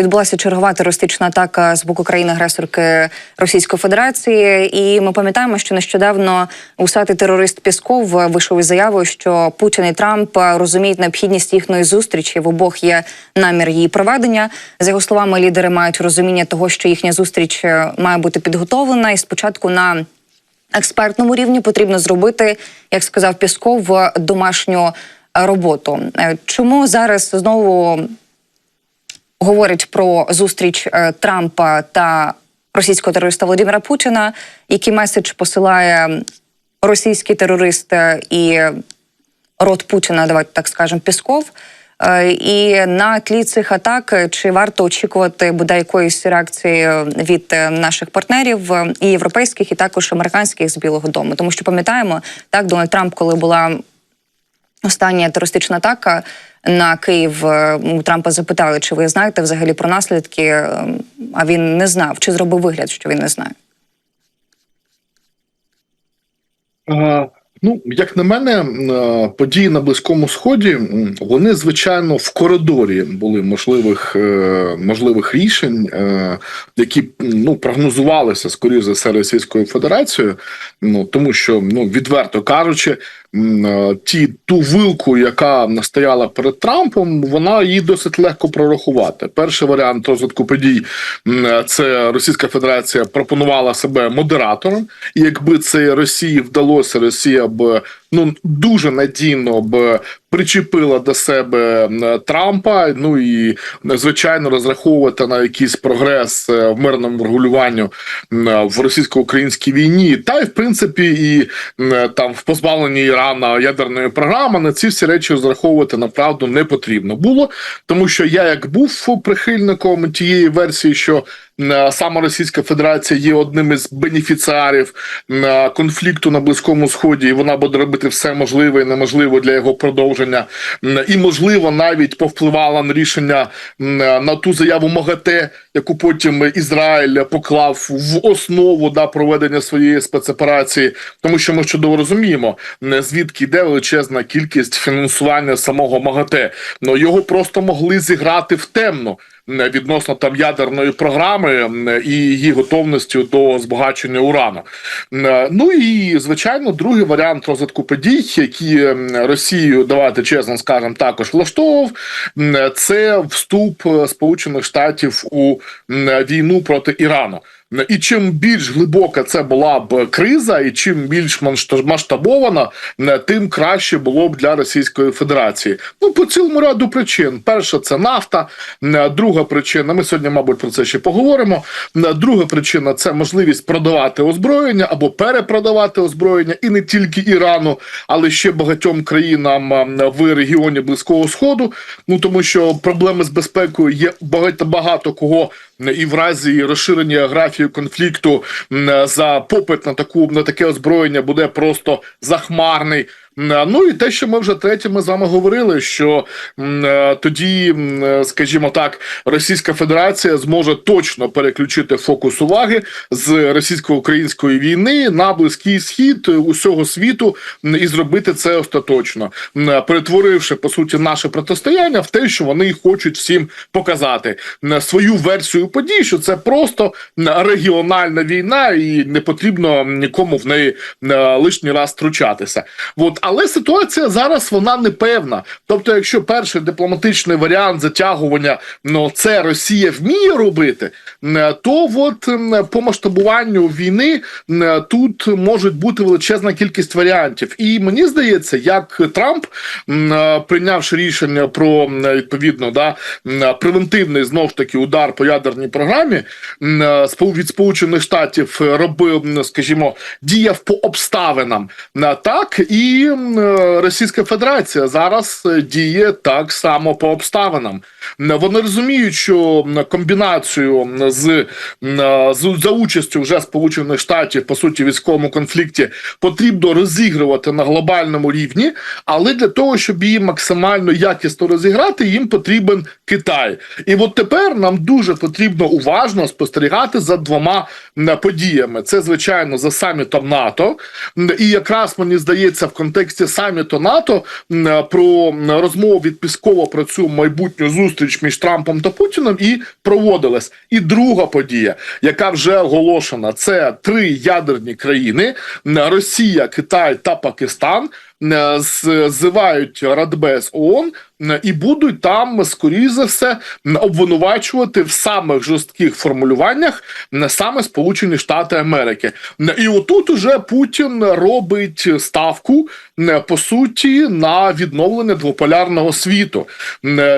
відбулася чергова терористична атака з боку країни-агресорки Російської Федерації. І ми пам'ятаємо, що нещодавно усатий терорист Пісков вийшов із заявою, що Путін і Трамп розуміють необхідність їхньої зустрічі. В обох є намір її проведення. За його словами, лідери мають розуміння того, що їхня зустріч е, має бути підготовлена, і спочатку на експертному рівні потрібно зробити, як сказав Пісков, домашню роботу. Е, Чому зараз знову говорять про зустріч е, Трампа та російського терориста Володимира Путіна? Який меседж посилає російський терорист е, і рот Путіна, давайте так скажемо, Пісков? Е, І на тлі цих атак чи варто очікувати буде якоїсь реакції від наших партнерів і європейських, і також американських з Білого Дому? Тому що пам'ятаємо, так Дональд Трамп, коли була остання терористична атака на Київ, е, у Трампа запитали, чи ви знаєте взагалі про наслідки? е, А він не знав, чи зробив вигляд, що він не знає. А, Ну, як на мене, е, події на Близькому Сході вони звичайно в коридорі були можливих можливих рішень, які ну прогнозувалися скоріше за все Російською Федерацією. Ну тому що ну відверто кажучи, ті ту вилку, яка стояла перед Трампом, вона її досить легко прорахувати. Перший варіант розвитку подій е, це Російська Федерація пропонувала себе модератором, і якби це Росії вдалося, Росія б ну дуже надійно б причепила до себе Трампа. Ну і звичайно розраховувати на якийсь прогрес е, в мирному регулюванню в російсько-українській війні, та й в принципі і там в позбавленні Ірана ядерної програми на ці всі речі розраховувати направду не потрібно було, тому що я як був прихильником тієї версії, що саме Російська Федерація є одним із бенефіціарів конфлікту на Близькому Сході, і вона буде робити все можливе і неможливе для його продовження, і можливо навіть повпливала на рішення на ту заяву МАГАТЕ, яку потім Ізраїль поклав в основу да проведення своєї спецоперації, тому що ми чудово розуміємо, звідки йде величезна кількість фінансування самого МАГАТЕ. Ну його просто могли зіграти в темну відносно там ядерної програми і її готовності до збагачення урану. Ну і звичайно, другий варіант розвитку подій, які Росію давайте чесно скажемо, також влаштовував, це вступ е, Сполучених Штатів у війну проти Ірану. І чим більш глибока це була б криза, і чим більш масштабована, тим краще було б для Російської Федерації. Ну по цілому ряду причин. Перша це нафта. Друга причина. Ми сьогодні, мабуть, про це ще поговоримо. Друга причина це можливість продавати озброєння або перепродавати озброєння, і не тільки Ірану, але ще багатьом країнам в регіоні Близького Сходу. Ну тому що проблеми з безпекою є багато кого і в разі розширення географії конфлікту за попит на таку на таке озброєння буде просто захмарний. М, Ну і те, що ми вже третє, ми з вами говорили, що е, тоді, е, скажімо так, Російська Федерація зможе точно переключити фокус уваги з російсько-української війни на близький схід усього світу і зробити це остаточно, перетворивши по суті наше протистояння в те, що вони хочуть всім показати свою версію подій, що це просто регіональна війна, і не потрібно нікому в неї лишній раз втручатися. От але ситуація зараз вона непевна. Тобто, якщо перший дипломатичний варіант затягування, ну це Росія вміє робити, то от по масштабуванню війни тут можуть бути величезна кількість варіантів. І мені здається, як Трамп, прийнявши рішення про відповідно да превентивний знов ж таки удар по ядерній програмі, від Сполучених Штатів робив, скажімо, діяв по обставинам. На так і е, Російська Федерація зараз е, діє так само по обставинам. Вони розуміють, що комбінацію з, е, з за участю вже Сполучених Штатів по суті військовому конфлікті потрібно розігрувати на глобальному рівні, але для того, щоб її максимально якісно розіграти, їм потрібен Китай. І от тепер нам дуже потрібно уважно спостерігати за двома подіями. Це звичайно за самітом НАТО, і якраз мені здається, в контексті саміту НАТО про розмову від Піскова про цю майбутню зустріч між Трампом та Путіним і проводилась. І друга подія, яка вже оголошена, це три ядерні країни: Росія, Китай та Пакистан. М, з- Ззивають Радбез ООН і будуть там, скоріш за все, обвинувачувати в самих жорстких формулюваннях саме Сполучені Штати Америки. І отут уже Путін робить ставку по суті на відновлення двополярного світу.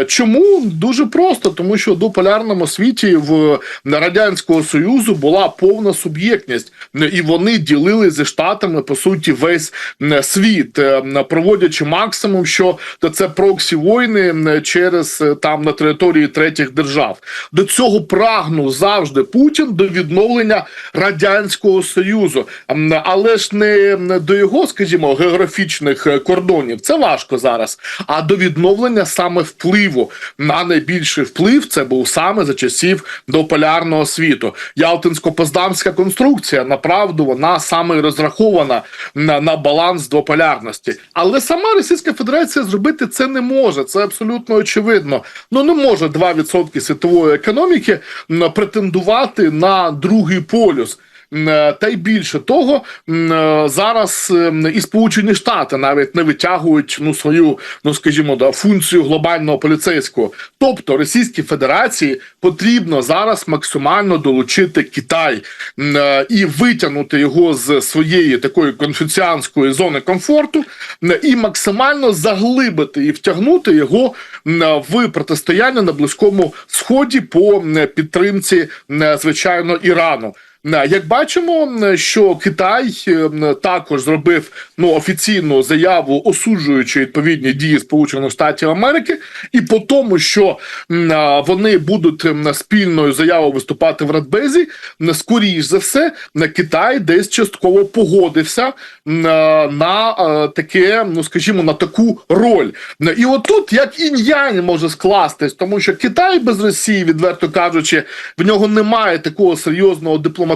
Чому дуже просто, тому що в двополярному світі в радянського союзу була повна суб'єктність, і вони ділили зі штатами по суті весь світ, е, проводячи максимум, що то це проксі війни через е, там на території третіх держав. До цього прагнув завжди Путін до відновлення радянського союзу, але ж не до його, скажімо, географічних е, кордонів. Це важко зараз, а до відновлення саме впливу. А найбільший вплив це був саме за часів дополярного світу. Ялтинсько-Поздамська конструкція направду вона саме розрахована на, на баланс двополярності. Але сама Російська Федерація зробити це не може. Це абсолютно очевидно. Ну не може 2% світової економіки претендувати на другий полюс. Е, Та й більше того, е, зараз і Сполучені Штати навіть не витягують ну свою, ну скажімо, да, функцію глобального поліцейського. Тобто Російській Федерації потрібно зараз максимально долучити Китай е, і витягнути його з своєї такої конфуціанської зони комфорту і максимально заглибити і втягнути його в протистояння на близькому сході по підтримці, звичайно, Ірану. На, Як бачимо, що Китай е, також зробив ну офіційну заяву, осуджуючи відповідні дії Сполучених Штатів Америки, і по тому, що вони будуть спільною заявою виступати в Радбезі, скоріш за все, м, Китай десь частково погодився м, на таке, ну скажімо, на таку роль. І отут як інь-янь може скластись, тому що Китай без Росії, відверто кажучи, в нього немає такого серйозного дипломатичного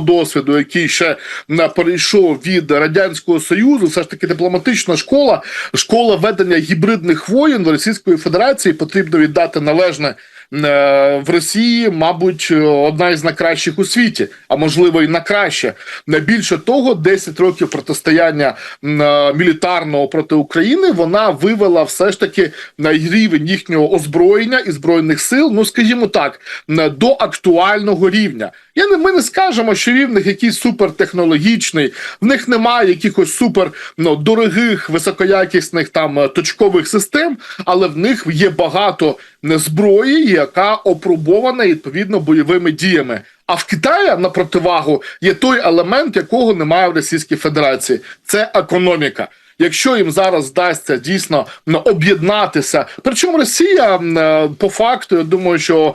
досвіду, який ще м, перейшов від радянського союзу. Все ж таки, дипломатична школа, школа ведення гібридних воєн в Російської Федерації потрібно віддати належне. е, В Росії, мабуть, одна із найкращих у світі, а можливо і на краще. Більше того, 10 років протистояння е, мілітарного проти України вона вивела все ж таки на рівень їхнього озброєння і збройних сил. Ну скажімо так, до актуального рівня. Я не ми не скажемо, що рівних якийсь супертехнологічний, в них немає якихось супер ну, дорогих, високоякісних там е, точкових систем, але в них є багато зброї, яка опробована відповідно бойовими діями. А в Китаї на противагу є той елемент, якого немає в Російській Федерації. Це економіка. Якщо їм зараз вдасться дійсно об'єднатися, причому Росія е, по факту, я думаю, що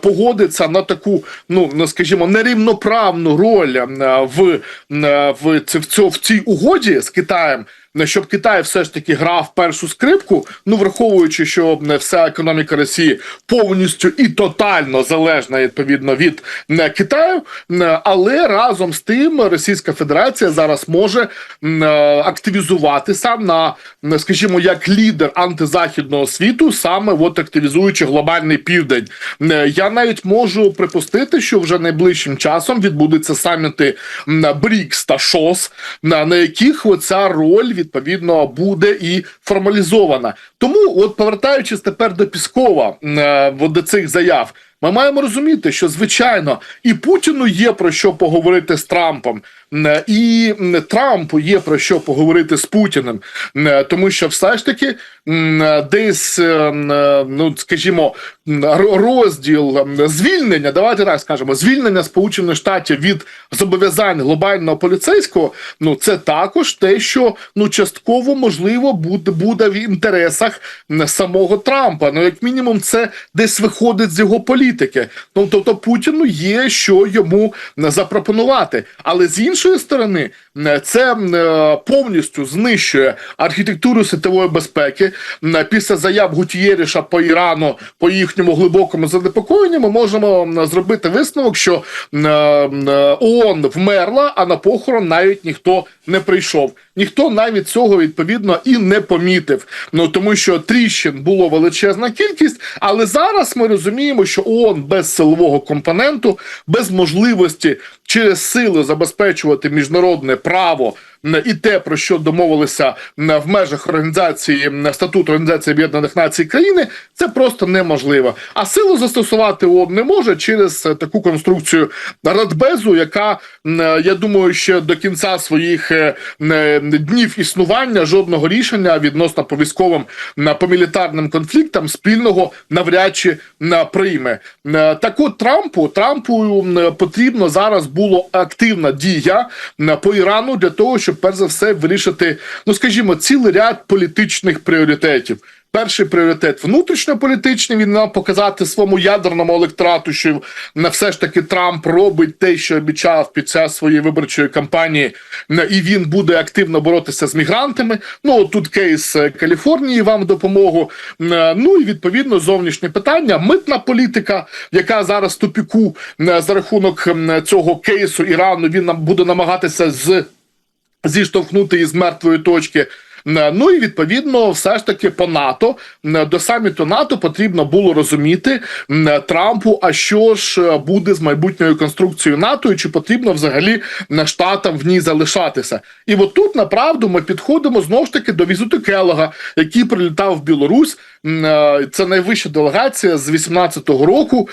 погодиться на таку, ну ну, скажімо, нерівноправну роль в, в, в цій угоді з Китаєм. Щоб Китай все ж таки грав першу скрипку, ну враховуючи, що м, вся економіка Росії повністю і тотально залежна відповідно від Китаю, але разом з тим Російська Федерація зараз може е, активізуватися на, скажімо, як лідер антизахідного світу, саме от активізуючи глобальний південь. Я навіть можу припустити, що вже найближчим часом відбудуться саміти БРІКС та ШОС, на, яких оця роль відповідно буде і формалізована. Тому, от повертаючись тепер до Піскова, е, до цих заяв. Ми маємо розуміти, що звичайно і Путіну є про що поговорити з Трампом, і Трампу є про що поговорити з Путіним, тому що все ж таки десь, е, е, ну скажімо, розділ звільнення, давайте так скажемо, звільнення Сполучених Штатів від зобов'язань глобального поліцейського. Ну це також те, що ну частково можливо буде буде в інтересах самого Трампа. Ну як мінімум, це десь виходить з його політики. Ну тобто Путіну є що йому запропонувати, але з іншого. Іншої сторони, е, це е, повністю знищує архітектуру світової безпеки. Е, Після заяв Гутієріша по Ірану, по їхньому глибокому занепокоєнню, ми можемо зробити висновок, що ООН вмерла, а на похорон навіть ніхто не прийшов. Ніхто навіть цього відповідно і не помітив. Ну тому що тріщин було величезна кількість, але зараз ми розуміємо, що ООН без силового компоненту, без можливості через сили забезпечувати міжнародне право і те, про що домовилися в межах організації м, статуту Організації Об'єднаних Націй країни, це просто неможливо. А силу застосувати ООН не може через е, таку конструкцію Радбезу, яка е, я думаю, ще до кінця своїх е, днів існування жодного рішення відносно по військовим по мілітарним конфліктам спільного навряд чи прийме. Так от Трампу Трампу потрібно зараз було активна дія по Ірану для того, щоб перш за все вирішити, ну скажімо, цілий ряд політичних пріоритетів. Перший пріоритет внутрішньополітичний. Він нам показати своєму ядерному електорату, що на все ж таки Трамп робить те, що обіцяв під час своєї виборчої кампанії, і він буде активно боротися з мігрантами. Ну тут кейс е, Каліфорнії вам допомогу. Е, Ну і відповідно зовнішні питання, митна політика, яка зараз тупіку за рахунок цього кейсу Ірану. Він нам буде намагатися з зіштовхнути із мертвої точки. Е, Ну і відповідно, все ж таки по НАТО е, до саміту НАТО потрібно було розуміти е, Трампу, а що ж буде з майбутньою конструкцією НАТО, і чи потрібно взагалі штатам в ній залишатися. І от тут направду ми підходимо знову ж таки до візиту Келога, який прилітав в Білорусь. Це найвища делегація з 18-го року.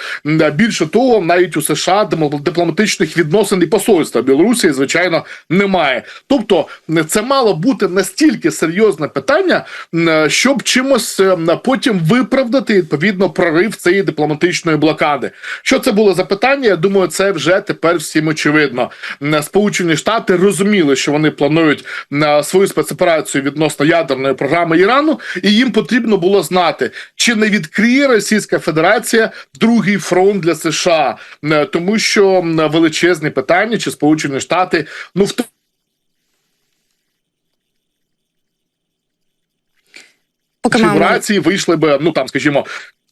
Більше того, навіть у США дипломатичних відносин і посольства Білорусі, звичайно, немає. Тобто, це мало бути настільки серйозне питання, щоб чимось е, потім виправдати відповідно прорив цієї дипломатичної блокади. Що це було за питання? Я думаю, це вже тепер всім очевидно. Сполучені Штати розуміли, що вони планують м, свою спецоперацію відносно ядерної програми Ірану, і їм потрібно було знати, чи не відкриє Російська Федерація другий фронт для США, тому що м, величезне питання, чи Сполучені Штати ну в Поки Чи маємо рації вийшли би, ну там, скажімо,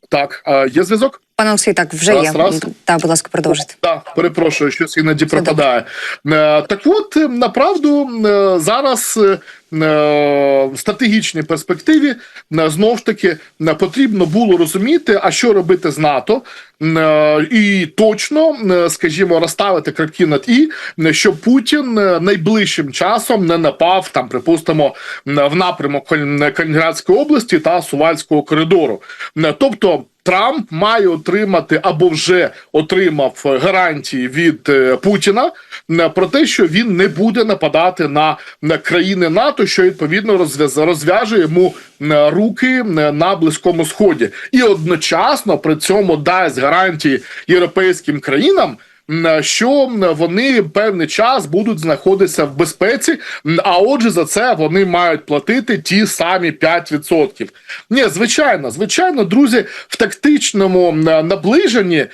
так, є зв'язок? пане Олексій, так вже Раз, є. раз. Так, будь ласка, продовжуйте. Так, перепрошую, щось іноді Все пропадає. Е, Так от, е, направду, е, зараз е, в стратегічній перспективі е, знов ж таки потрібно було розуміти, а що робити з НАТО, і точно, е, скажімо, розставити крапки над і, е, щоб Путін е, найближчим часом не напав там, припустимо, е, в напрямок Каль- області та Сувальського коридору. Е, Тобто. Трамп має отримати або вже отримав е, гарантії від е, Путіна е, про те, що він не буде нападати на, країни НАТО, що відповідно розв'яже йому руки на близькому сході, і одночасно при цьому дасть гарантії європейським країнам. Що вони певний час будуть знаходитися в безпеці, а отже, за це вони мають платити ті самі 5%. Ні, звичайно, звичайно, друзі, в тактичному наближенні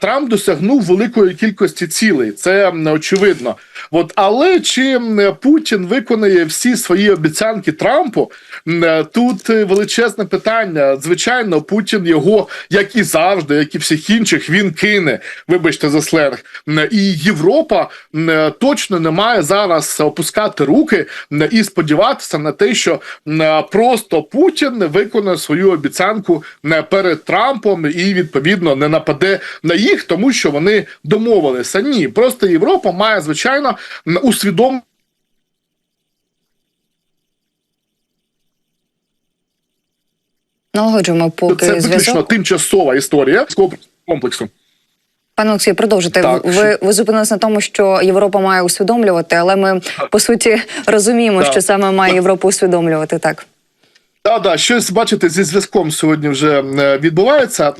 Трамп досягнув великої кількості цілей. Це очевидно. От, але чи Путін виконає всі свої обіцянки Трампу? М, Тут е, величезне питання. Звичайно, Путін його, як і завжди, як і всіх інших, він кине. Вибачте за сленг. І Європа точно не має зараз опускати руки і сподіватися на те, що просто Путін виконає свою обіцянку перед Трампом і відповідно не нападе на їх, тому що вони домовилися. Ні, просто Європа має звичайно м, Налагоджуємо поки Це виключно тимчасова історія з комплексу. Пане Олексію, продовжуйте. Так, ви, ви зупинились на тому, що Європа має усвідомлювати, але ми по суті розуміємо, Так. що саме має Європа усвідомлювати. Так Так, да, щось бачите, зі зв'язком сьогодні вже е, відбувається. Е,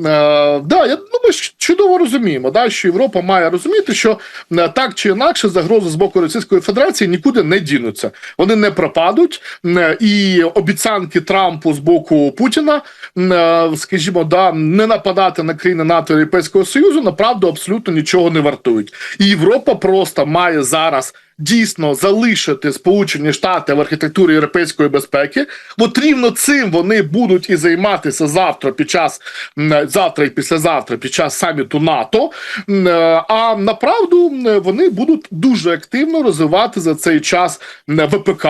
да, я ну, ми чудово розуміємо, да, що Європа має розуміти, що е, так чи інакше загрози з боку Російської Федерації нікуди не дінуться. Вони не пропадуть, і обіцянки Трампу з боку Путіна, скажімо, да, не нападати на країни НАТО Європейського Союзу, направду абсолютно нічого не вартують. І Європа просто має зараз дійсно залишити Сполучені Штати в архітектурі європейської безпеки. От рівно цим вони будуть і займатися завтра під час завтра і післязавтра під час саміту НАТО. Е, А направду вони будуть дуже активно розвивати за цей час ВПК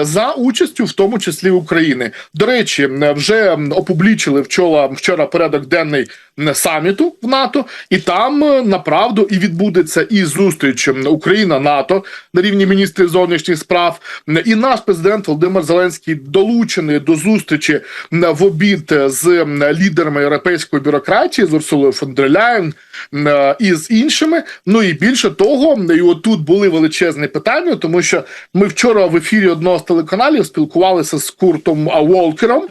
за участю, в тому числі України. До речі, вже опублічили вчора, вчора порядок денний саміту в НАТО, і там е, направду і відбудеться і зустріч Україна НАТО на рівні міністрів зовнішніх справ. І наш президент Володимир Зеленський долучений до зустрічі в обід з лідерами європейської бюрократії з Урсулою фон дер Ляєн е, і з іншими. Ну і більше того, і отут були величезні питання, тому що ми вчора в ефірі одного з телеканалів спілкувалися з Куртом. Волкером.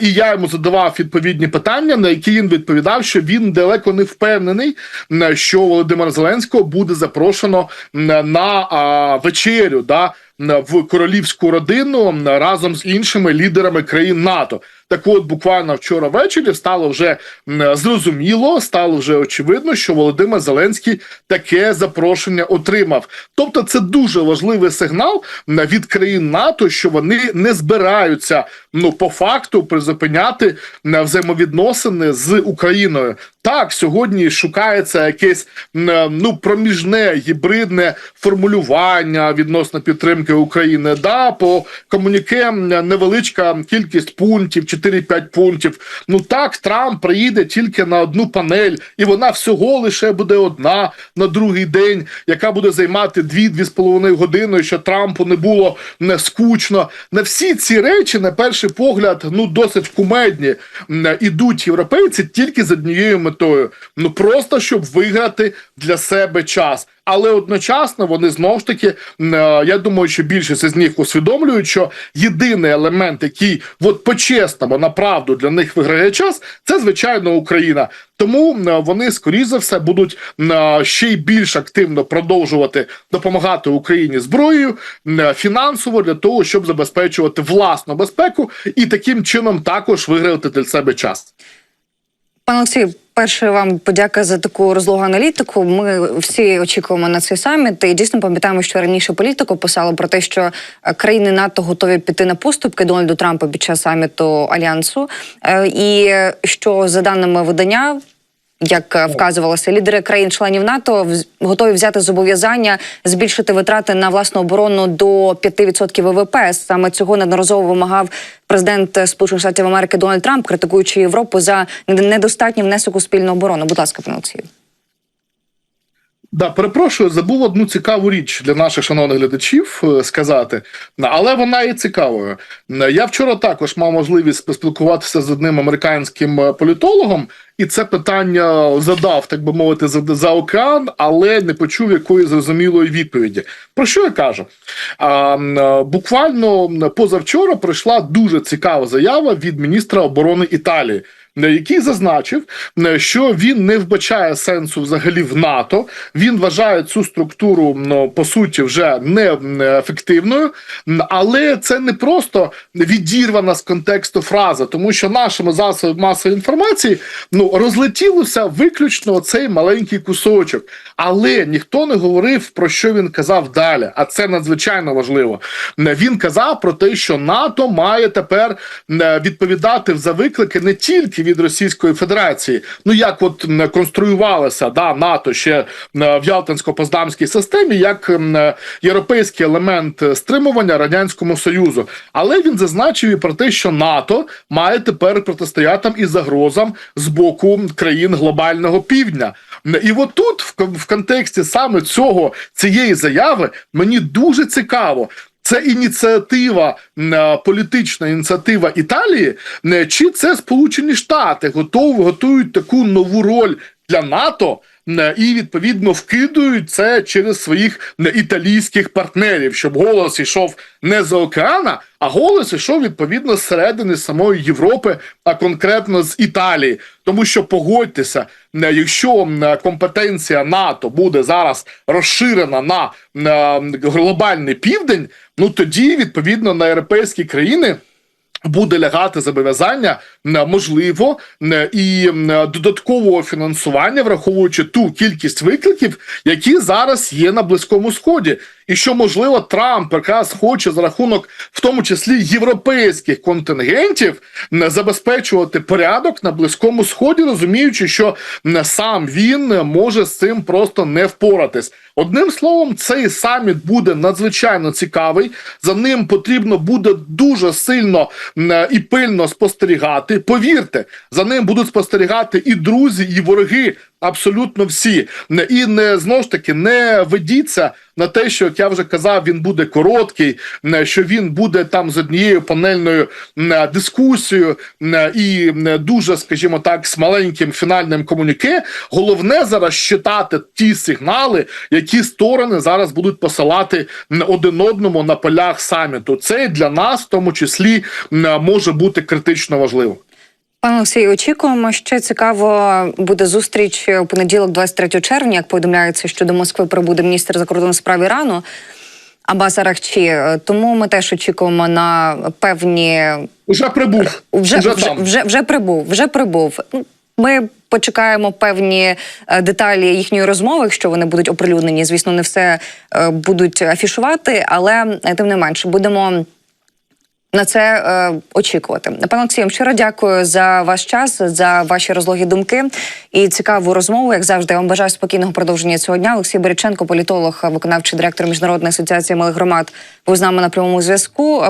І я йому задавав відповідні питання, на які він відповідав, що він далеко не впевнений, що Володимира Зеленського буде запрошено на вечерю да, в королівську родину разом з іншими лідерами країн НАТО. Так от, буквально вчора ввечері стало вже зрозуміло, стало вже очевидно, що Володимир Зеленський таке запрошення отримав. Тобто, це дуже важливий сигнал від країн НАТО, що вони не збираються ну по факту призупиняти взаємовідносини з Україною. Так, сьогодні шукається якесь ну проміжне гібридне формулювання відносно підтримки України. Да, по комуніке невеличка кількість пунктів, 4-5 пунктів. Ну так, Трамп приїде тільки на одну панель, і вона всього лише буде одна на другий день, яка буде займати 2-2,5 години, що Трампу не було не скучно. На всі ці речі, на перший погляд, ну досить кумедні. М, Ідуть європейці тільки з однією метою: ну просто щоб виграти для себе час. Але одночасно вони знову ж таки, е, я думаю, що більшість з них усвідомлюють, що єдиний елемент, який от по-чесному направду для них виграє час, це звичайно Україна. Тому вони скоріше за все будуть е, ще й більш активно продовжувати допомагати Україні зброєю е, фінансово для того, щоб забезпечувати власну безпеку і таким чином також виграти для себе час. Пане Олексію, перше вам подяка за таку розлогу аналітику. Ми всі очікуємо на цей саміт і дійсно пам'ятаємо, що раніше політико писало про те, що е, країни НАТО готові піти на поступки Дональду Трампа під час саміту альянсу, Е, і що за даними видання. Як е, вказувалося, лідери країн-членів НАТО готові взяти зобов'язання збільшити витрати на власну оборону до 5% ВВП. Саме цього неодноразово вимагав президент Сполучених Штатів Америки Дональд Трамп, критикуючи Європу за нед- недостатній внесок у спільну оборону. Будь ласка, пане Олексію. Да, перепрошую, забув одну цікаву річ для наших шановних глядачів е, сказати, але вона є цікавою. Я вчора також мав можливість поспілкуватися з одним американським е, політологом, і це питання задав, так би мовити, за, за океан, але не почув якоїсь зрозумілої відповіді. Про що я кажу? А, е, буквально позавчора прийшла дуже цікава заява від міністра оборони Італії. Е, Який зазначив, е, що він не вбачає сенсу взагалі в НАТО. Він вважає цю структуру ну, по суті вже не не ефективною, М, але це не просто відірвана з контексту фраза, тому що нашими засобами масової інформації ну розлетілося виключно цей маленький кусочок. Але ніхто не говорив про що він казав далі. А це надзвичайно важливо. Е, Він казав про те, що НАТО має тепер е, відповідати за виклики не тільки від Російської Федерації. Ну як от м, конструювалося да НАТО ще е, в Ялтинсько-Поздамській системі, як е, європейський елемент стримування радянському союзу. Але він зазначив і про те, що НАТО має тепер протистояти і загрозам з боку країн глобального півдня. І от тут, в контексті саме цього цієї заяви, мені дуже цікаво. Це ініціатива е, політична ініціатива Італії, е, чи це Сполучені Штати готові готують таку нову роль для НАТО е, і відповідно вкидують це через своїх італійських партнерів, щоб голос йшов не з океана, а голос йшов відповідно зсередини самої Європи, а конкретно з Італії. Тому що погодьтеся, якщо компетенція НАТО буде зараз розширена на глобальний південь, ну тоді відповідно на європейські країни Буде лягати зобов'язання можливо і додаткового фінансування, враховуючи ту кількість викликів, які зараз є на близькому сході, і що можливо Трамп якраз хоче за рахунок, в тому числі європейських контингентів, забезпечувати порядок на близькому сході, розуміючи, що сам він може з цим просто не впоратись. Одним словом, цей саміт буде надзвичайно цікавий. За ним потрібно буде дуже сильно і пильно спостерігати. Повірте, за ним будуть спостерігати і друзі, і вороги. Абсолютно всі і не знову ж таки не ведіться на те, що як я вже казав, він буде короткий, що він буде там з однією панельною дискусією і дуже, скажімо так, з маленьким фінальним комуніке. Головне зараз читати ті сигнали, які сторони зараз будуть посилати один одному на полях саміту. Це для нас, в тому числі, може бути критично важливо. Пане Олексію, очікуємо. Ще цікаво буде зустріч у понеділок, 23 червня. Як повідомляється, що до Москви прибуде міністр закордонних справ Ірану Аббас Арахчі. Тому ми теж очікуємо на певні Уже прибув, вже уже, вже, вже, вже прибув. Вже прибув. Ну, Ми почекаємо певні е, деталі їхньої розмови, якщо вони будуть оприлюднені. Звісно, не все е, будуть афішувати, але е, тим не менше будемо. На це е, очікувати. Пане Олексію, щиро дякую за ваш час, за ваші розлогі думки і цікаву розмову. Як завжди, я вам бажаю спокійного продовження цього дня. Олексій Береченко, політолог, виконавчий директор міжнародної асоціації малих громад, був з нами на прямому зв'язку.